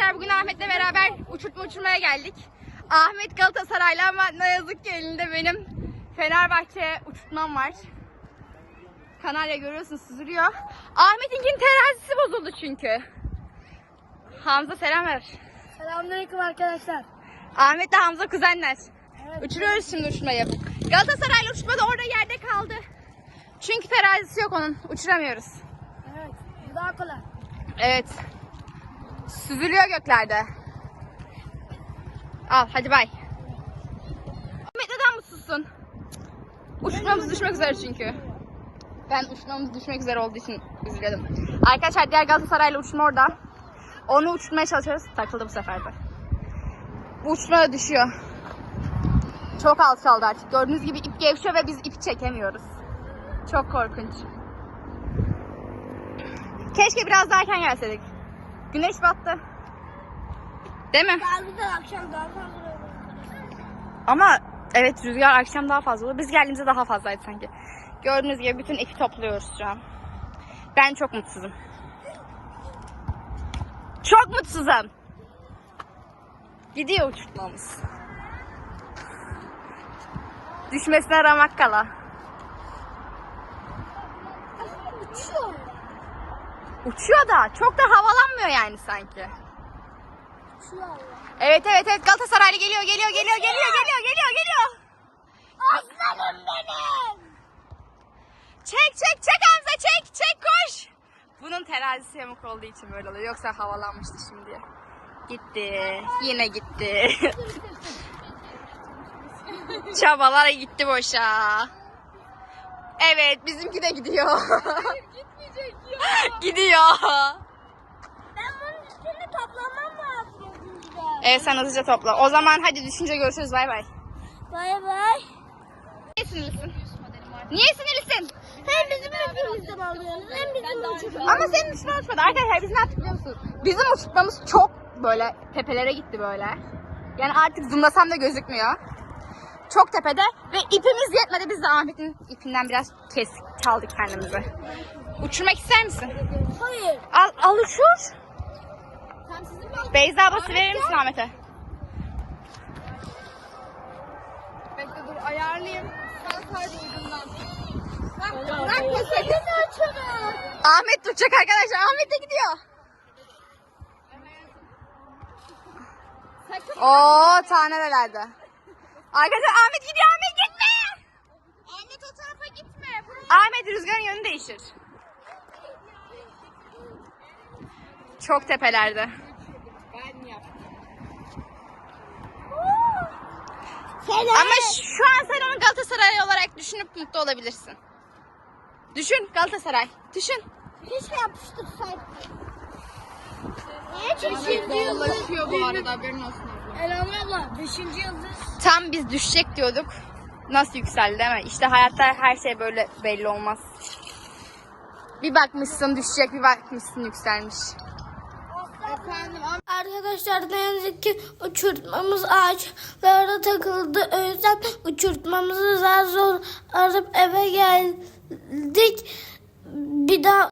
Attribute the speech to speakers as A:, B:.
A: Arkadaşlar bugün Ahmet'le beraber uçurtma uçurmaya geldik. Ahmet Galatasaraylı ama ne yazık ki elinde benim Fenerbahçe uçurtmam var. Kanarya görüyorsunuz süzülüyor. Ahmet'inkinin terazisi bozuldu çünkü. Hamza selam ver.
B: Selamünaleyküm arkadaşlar.
A: Ahmet de Hamza kuzenler.
B: Evet.
A: Uçuruyoruz şimdi uçmayı. Galatasaraylı uçma da orada yerde kaldı. Çünkü terazisi yok onun. Uçuramıyoruz.
B: Evet. Daha kolay.
A: Evet. Süzülüyor göklerde. Al hadi bay. Ahmet neden mutsuzsun? Uçmamız düşmek üzere çünkü. Ben uçmamız düşmek üzere olduğu için üzülüyordum. Arkadaşlar diğer Galatasaraylı uçma orada. Onu uçmaya çalışıyoruz. Takıldı bu sefer de. Uçma düşüyor. Çok alçaldı artık. Gördüğünüz gibi ip gevşiyor ve biz ip çekemiyoruz. Çok korkunç. Keşke biraz daha erken gelseydik. Güneş battı. Değil mi?
B: Bazıdan akşam daha fazla.
A: Ama evet rüzgar akşam daha fazla olur. Biz geldiğimizde daha fazlaydı sanki. Gördüğünüz gibi bütün ekibi topluyoruz şu an. Ben çok mutsuzum. Çok mutsuzum. Gidiyor uçurtmamız. Düşmesine ramak kala.
B: Uçuyor.
A: Uçuyor da çok da havalanmıyor yani sanki.
B: Uçuyor.
A: Evet evet evet Galatasaraylı geliyor geliyor geliyor geliyor geliyor geliyor geliyor.
B: Aslanım benim.
A: Çek çek çek Hamza çek çek koş. Bunun terazisi yamuk olduğu için böyle oluyor. Yoksa havalanmıştı şimdi. Gitti. Yine gitti. Çabalar gitti boşa. Evet bizimki de gidiyor.
B: Gitmeyecek ya.
A: gidiyor.
B: Ben bunun üstünü toplamam lazım.
A: Evet sen hızlıca topla. O zaman hadi düşünce görüşürüz bay bay.
B: Bay bay.
A: Niye sinirlisin? Niye sinirlisin?
B: Hem bizim hepimizden alıyorsunuz hem bizim uçuruyoruz.
A: Ama senin uçurtma uçmadı. Arkadaşlar biz ne yaptık biliyor musunuz? Bizim uçurtmamız çok böyle tepelere gitti böyle. Yani artık zoomlasam da gözükmüyor. Çok tepede ve ipimiz yetmedi. Biz de Ahmet'in ipinden biraz kesik çaldık kendimize. Uçurmak ister misin?
B: Hayır.
A: Al, al uçur. Beyza bası verir misin Ahmet'e? Bekle dur ayarlayayım. Sen sadece ucundan. Uçurun. Ahmet tutacak arkadaşlar. Ahmet de gidiyor. Oo tanelerde. Arkadaşlar Ahmet gidiyor. Ahmet gitme. Ahmet o tarafa gitme. Ahmet rüzgarın yönünü değiştir. Çok tepelerde. Ama şu an sen onu Galatasaray olarak düşünüp mutlu olabilirsin. Düşün Galatasaray. Düşün.
B: Keşke yapıştırsaydık. Niye beşinci yıldız?
A: bu arada haberin olsun.
B: Elhamdülillah abla beşinci yıldız.
A: Tam biz düşecek diyorduk. Nasıl yükseldi değil mi? İşte hayatta her şey böyle belli olmaz. Bir bakmışsın düşecek, bir bakmışsın yükselmiş. Efendim
B: Arkadaşlar ne yazık ki uçurtmamız ağaçlara takıldı. O yüzden uçurtmamızı zar zor arıp eve geldik. Bir daha